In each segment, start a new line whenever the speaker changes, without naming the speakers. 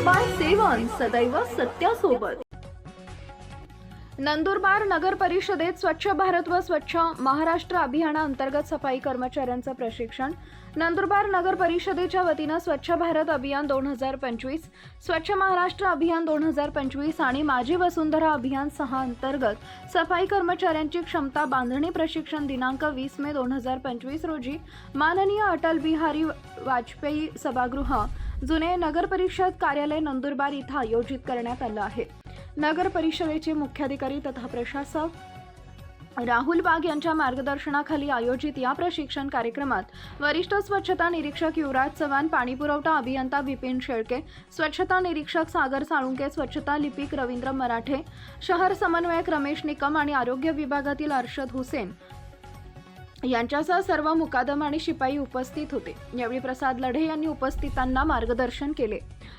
सदैव सत्यासोबत. नंदुरबार नगर परिषदेत स्वच्छ भारत व स्वच्छ महाराष्ट्र अभियानाअंतर्गत सफाई कर्मचाऱ्यांचं प्रशिक्षण. नंदुरबार नगर परिषदेच्या वतीनं स्वच्छ भारत अभियान दोन हजार पंचवीस स्वच्छ महाराष्ट्र अभियान दोन हजार पंचवीस आणि माझी वसुंधरा अभियान सहा अंतर्गत सफाई कर्मचाऱ्यांची क्षमता बांधणी प्रशिक्षण दिनांक वीस मे दोन हजार पंचवीस रोजी माननीय अटल बिहारी वाजपेयी सभागृह जुने नगर परिषद कार्यालय नंदुरबार इथं आयोजित करण्यात आलं आहे. नगर परिषदेचे मुख्याधिकारी तथा प्रशासक राहुल बाग यांच्या मार्गदर्शनाखाली आयोजित या प्रशिक्षण कार्यक्रमात वरिष्ठ स्वच्छता निरीक्षक युवराज चव्हाण पाणीपुरवठा अभियंता विपिन शेळके स्वच्छता निरीक्षक सागर साळुंके स्वच्छता लिपिक रवींद्र मराठे शहर समन्वयक रमेश निकम आणि आरोग्य विभागातील अर्षद हुसेन यांच्यासह सर्व मुकादम आणि शिपाई उपस्थित होते. यावेळी प्रसाद लढे यांनी उपस्थितांना मार्गदर्शन केले.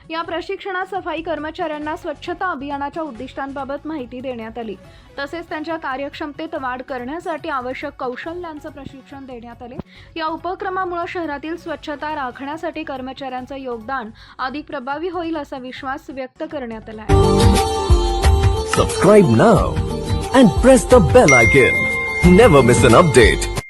या प्रशिक्षणात सफाई कर्मचाऱ्यांना स्वच्छता अभियानाच्या उद्दिष्टांबाबत माहिती देण्यात आली. तसेच त्यांच्या कार्यक्षमतेत वाढ करण्यासाठी आवश्यक कौशल्यांचं प्रशिक्षण देण्यात आले. या उपक्रमामुळे शहरातील स्वच्छता राखण्यासाठी कर्मचाऱ्यांचं योगदान अधिक प्रभावी होईल असा विश्वास व्यक्त करण्यात आला आहे.
Never miss an update.